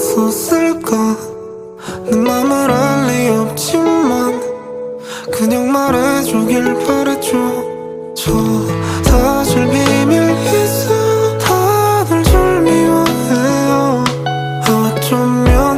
알았었을까? 내 맘을 알 리 없지만 그냥 말해주길 바랬죠. 저 사실 비밀 있어 다들 절 미워해요. 아, 어쩌면